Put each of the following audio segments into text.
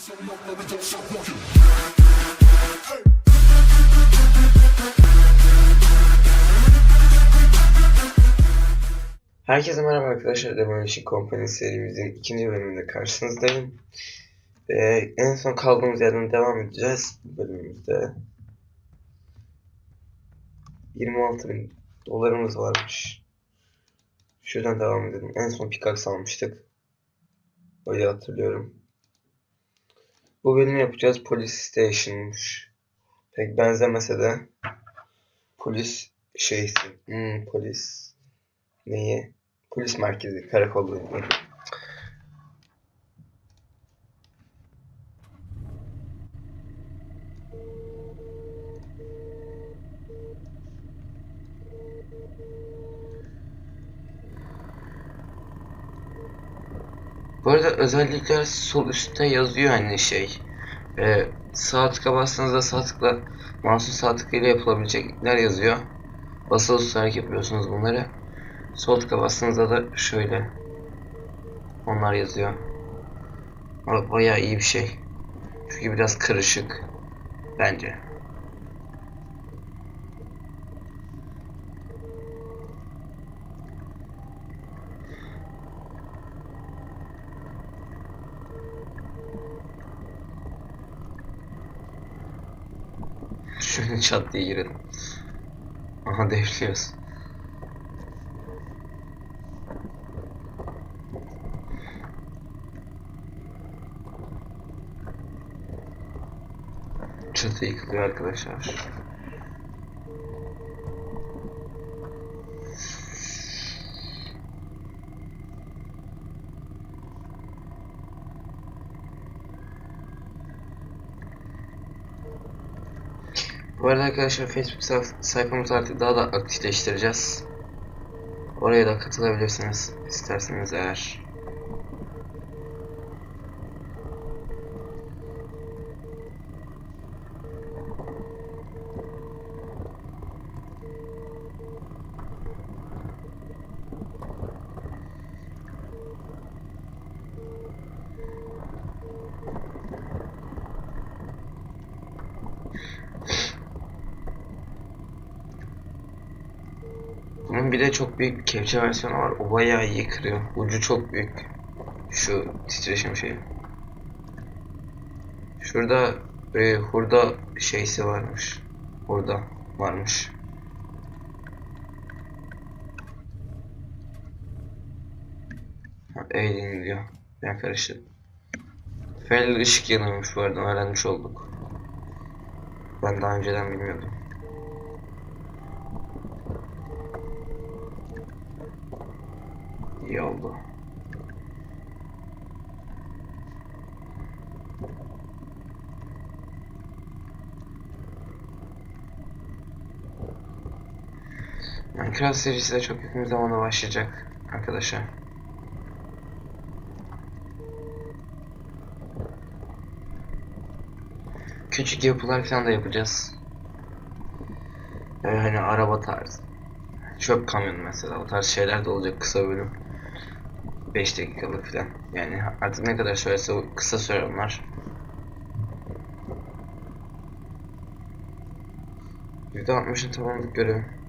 Herkese merhaba arkadaşlar. Demolition Company serimizin ikinci bölümünde karşınızdayım. Ee, en son kaldığımız yerden devam edeceğiz bu bölümümüzde. 26 bin dolarımız varmış. Şuradan devam edelim. En son pickaxe almıştık. Öyle hatırlıyorum. Bu bölümü yapacağız. Police Station'mış. Pek benzemese de polis şeysi. Hmm, polis neyi? Polis merkezi, karakolu. Bu arada özellikler sol üstte yazıyor hani şey. E, sağ tıka bastığınızda sağ tıkla mouse'un sağ tıkıyla yapılabilecekler yazıyor. Basılı tutarak yapıyorsunuz bunları. Sol tıka bastığınızda da şöyle onlar yazıyor. Bayağı iyi bir şey. Çünkü biraz karışık bence. Şöyle çat diye girelim. Aha devriliyoruz. Çatı yıkılıyor arkadaşlar. Bu arada arkadaşlar Facebook sayf- sayfamızı artık daha da aktifleştireceğiz. Oraya da katılabilirsiniz isterseniz eğer. Bir de çok büyük kepçe versiyonu var. O bayağı iyi kırıyor. Ucu çok büyük. Şu titreşim şeyi. Şurada e, hurda şeysi varmış. Hurda varmış. Alien diyor. Ben karıştırdım. Fel ışık yanıyormuş bu arada öğrenmiş olduk. Ben daha önceden bilmiyordum. İyi oldu. Minecraft serisi de çok yakın zamanda başlayacak arkadaşlar. Küçük yapılar falan da yapacağız. Yani hani araba tarzı. Çöp kamyonu mesela o tarz şeyler de olacak kısa bölüm. 5 dakikalık falan. Yani artık ne kadar sürerse o kısa sürer onlar. %60'ın tamamlık görevi.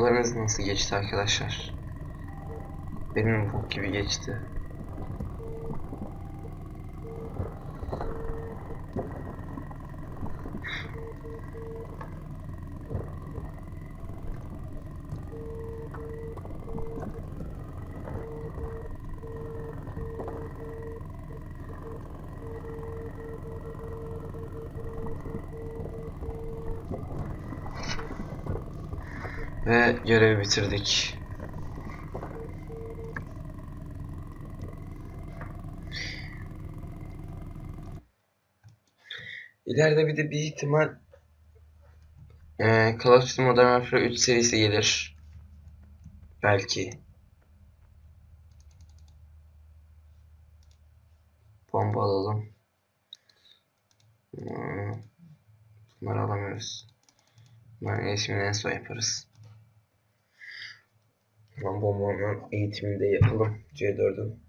Sınavlarınız nasıl geçti arkadaşlar? Benim bok gibi geçti. Ve görevi bitirdik. İleride bir de bir ihtimal Ee, Call of Duty Modern Warfare 3 serisi gelir. Belki. Bomba alalım. Hmm, Bunları alamıyoruz. Bunların eğitimini en son yaparız. Tamam bombanın eğitimini de yapalım. C4'ün.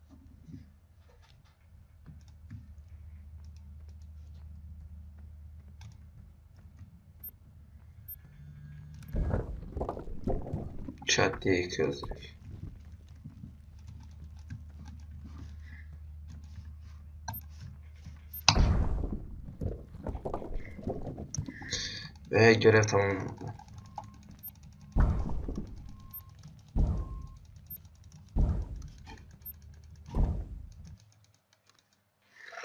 Çat diye yıkıyoruz. Ve görev tamamlandı.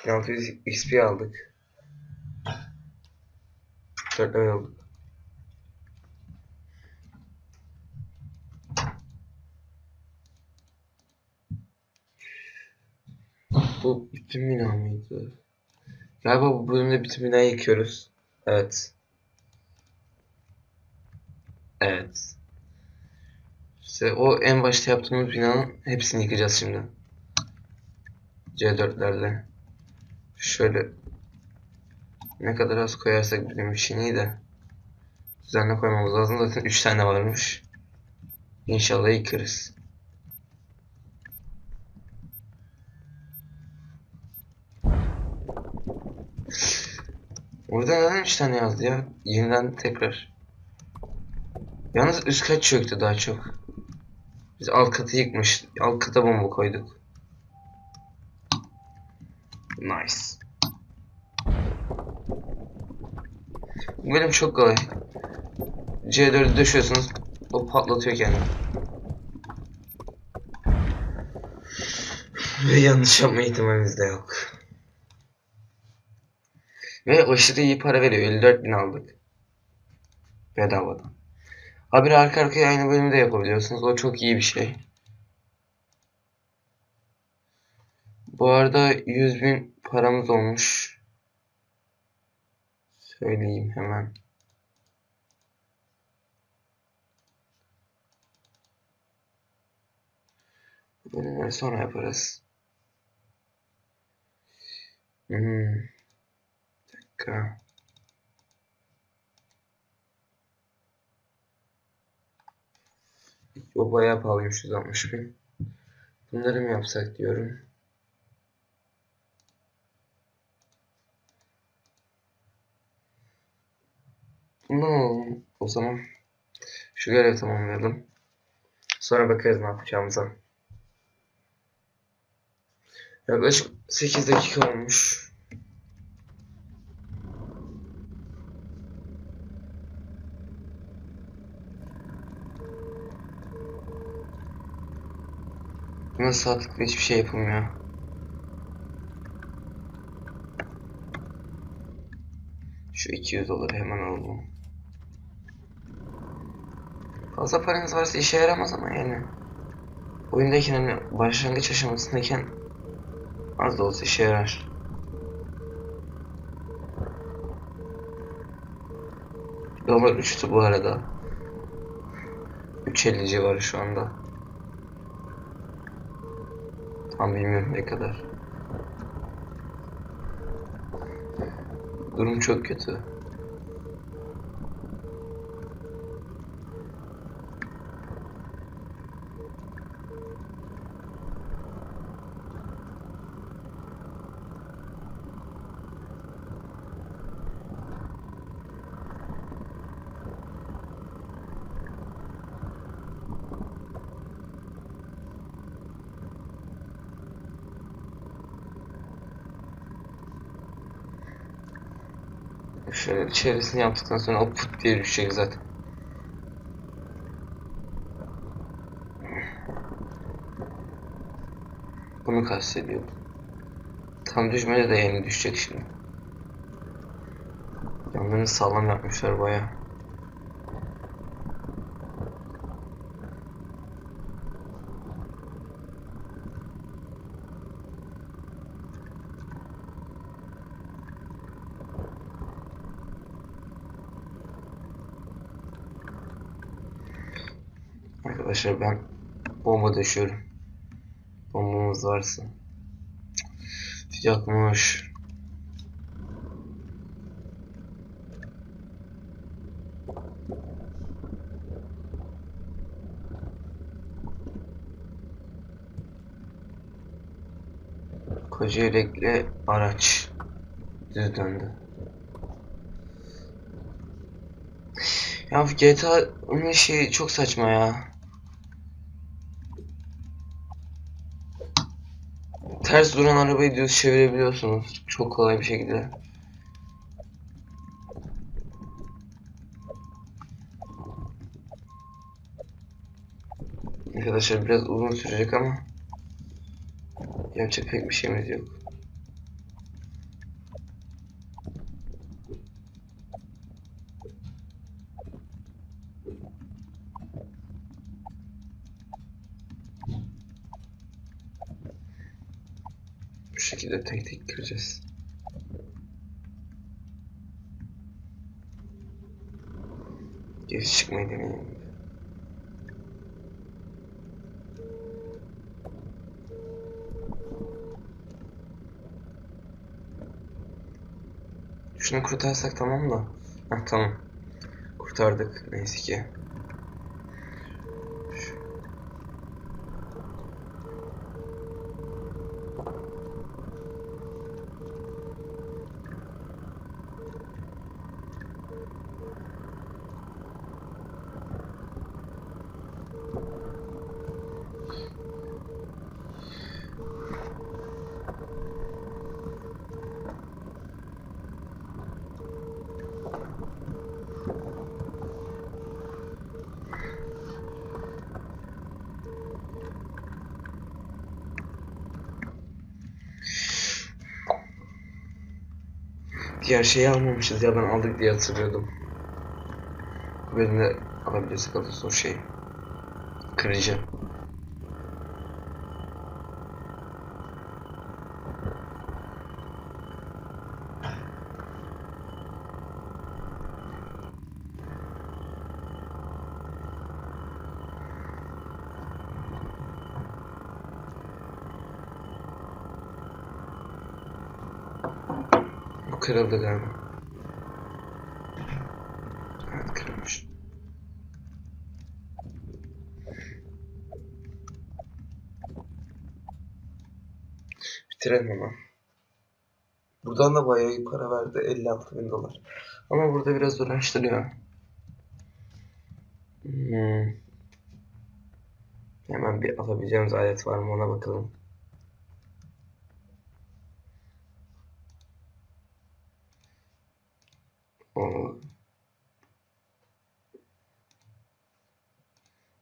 Altı yüz XP aldık. 4 level aldık. Bu bütün bina mıydı? Galiba bu bölümde bütün binayı yıkıyoruz. Evet. Evet. İşte o en başta yaptığımız binanın hepsini yıkacağız şimdi. C4'lerle. Şöyle ne kadar az koyarsak bizim için iyi de düzenli koymamız lazım. Zaten 3 tane varmış. İnşallah yıkarız. Orada neden 3 tane yazdı ya? Yeniden tekrar. Yalnız üst kat çöktü daha çok. Biz alt katı yıkmış. Alt kata bomba koyduk. Nice. Bu benim çok kolay. C4'ü düşüyorsunuz. O patlatıyor kendini. Ve yanlış yapma ihtimaliniz de yok. Ve aşırı iyi para veriyor. 54 bin aldık. Bedavadan. Haberi arka arkaya aynı bölümde yapabiliyorsunuz. O çok iyi bir şey. Bu arada 100 bin paramız olmuş. Söyleyeyim hemen. Bölümleri sonra yaparız. Hmm. Bir dakika. O bayağı pahalıymış 160 bin. Bunları mı yapsak diyorum. Bundan alalım o zaman. Şu görevi tamamlayalım. Sonra bakarız ne yapacağımıza. Yaklaşık 8 dakika olmuş. Buna sağ tıkla hiçbir şey yapılmıyor. Şu 200 doları hemen alalım. Fazla paranız varsa işe yaramaz ama yani. Oyundayken hani başlangıç aşamasındayken az da olsa işe yarar. Dolar uçtu bu arada. 3.50 civarı şu anda. Tam bilmiyorum ne kadar. Durum çok kötü. Şöyle çevresini yaptıktan sonra o put diye düşecek zaten. Bunu kastediyordum. Tam düşmedi de yeni düşecek şimdi. Yanlarını sağlam yapmışlar baya. Arkadaşlar ben bomba düşüyorum. Bombamız varsa. Sıcakmış. Koca yürekli araç düz döndü. Ya GTA'nın şeyi çok saçma ya. Ters duran arabayı düz çevirebiliyorsunuz. Çok kolay bir şekilde. Arkadaşlar biraz uzun sürecek ama yapacak pek bir şeyimiz yok. Bu şekilde tek tek gireceğiz. Geri çıkmayı deneyelim. Şunu kurtarsak tamam da. Heh, tamam. Kurtardık neyse ki. Diğer şeyi almamışız ya ben aldık diye hatırlıyordum. Bu bölümde alabilirsek alırız o şey. Kırıcı. Kırıldı galiba. Evet kırılmış. Bitirelim ama. Buradan da bayağı para verdi. 56 bin dolar. Ama burada biraz uğraştırıyor. Hmm. Hemen bir alabileceğimiz alet var mı ona bakalım.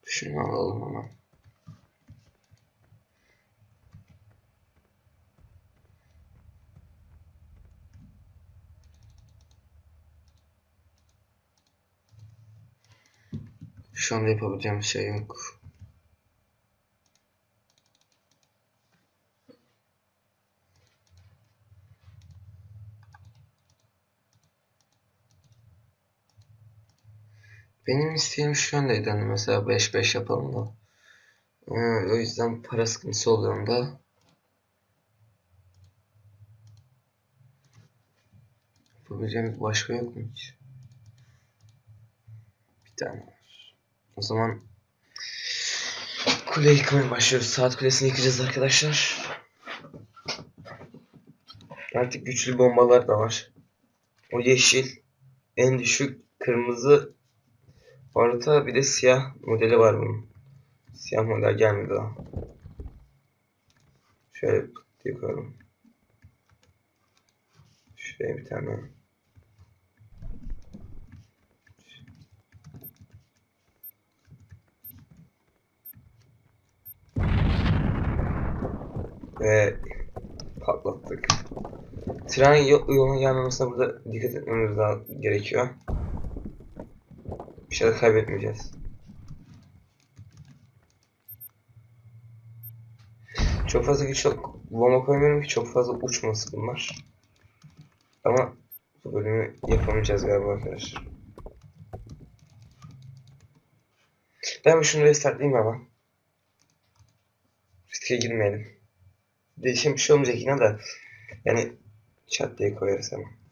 Şunu alalım ama. Şu anda yapabileceğim şey yok. Benim isteğim şu yöndeydi hani mesela 5-5 yapalım da. Ee, o yüzden para sıkıntısı olduğunda yapabileceğimiz başka yok mu hiç? Bir tane var. O zaman kule yıkmaya başlıyoruz. Saat kulesini yıkacağız arkadaşlar. Artık güçlü bombalar da var. O yeşil, en düşük kırmızı Orta bir de siyah modeli var bunun. Siyah model gelmedi daha. Şöyle diye koyalım. Şuraya bir tane. Ve patlattık. Tren yo- yoluna gelmemesine burada dikkat etmemiz daha gerekiyor. Bir şey kaybetmeyeceğiz. Çok fazla güç yok. Bomba koymuyorum ki çok fazla uçmasın bunlar. Ama bu bölümü yapamayacağız galiba arkadaşlar. Ben şunu restartlayayım ama. Riske girmeyelim. Değişen bir şey olmayacak yine de. Yani çat diye koyarız hemen.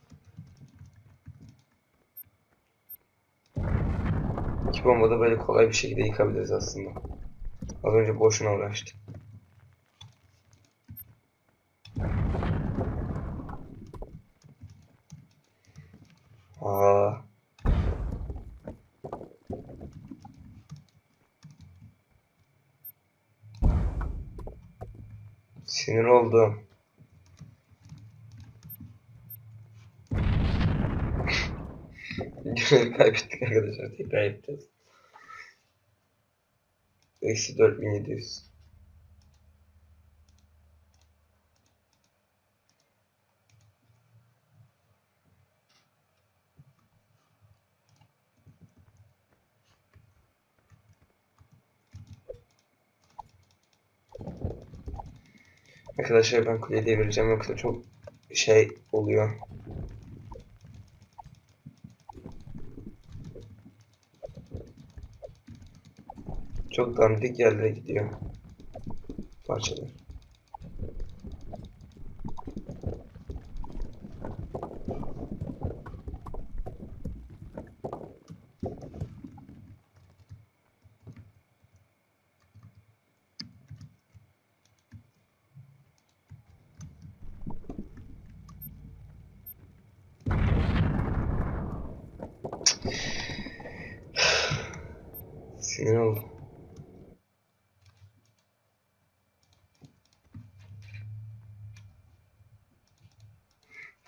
İki bomba da böyle kolay bir şekilde yıkabiliriz aslında. Az önce boşuna uğraştık. Aa. Sinir oldum. Görevi kaybettik arkadaşlar. Tekrar yapacağız. Eksi 4700. Arkadaşlar ben kuleye devireceğim yoksa çok şey oluyor. Çok dandik yerlere gidiyor. Parçalar. Sinir oldum.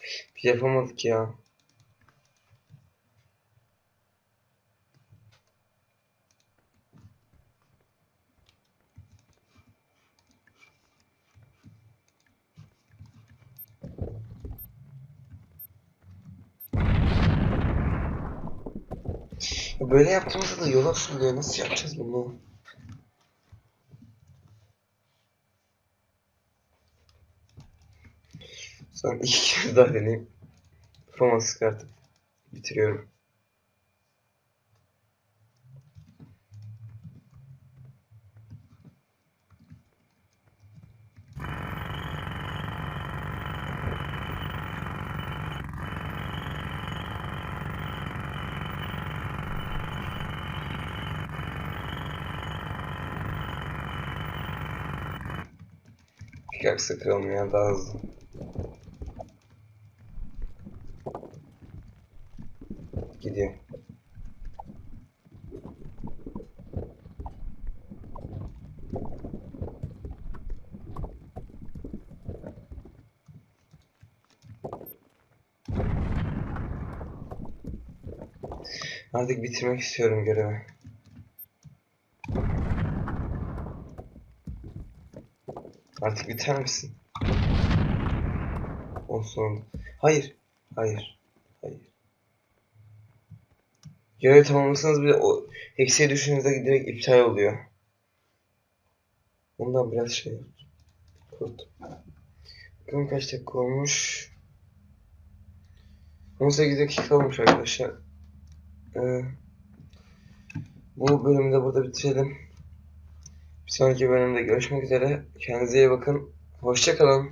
Bir şey yapamadık ya. Böyle yaptığımızda da yola sürülüyor. Nasıl yapacağız bunu? Son iki kere daha deneyeyim. Performans çıkartıp bitiriyorum. Pickaxe kırılmıyor daha hızlı. Gidiyor. Artık bitirmek istiyorum görevi. Artık biter misin? Olsun. Hayır. Hayır. Hayır. Görev tamamlasanız bile o eksiye düşündüğünüzde direkt iptal oluyor. Ondan biraz şey kurt. Bakalım kaç dakika olmuş. 18 dakika olmuş arkadaşlar. Ee, bu bölümü de burada bitirelim. Bir sonraki bölümde görüşmek üzere. Kendinize iyi bakın. Hoşçakalın.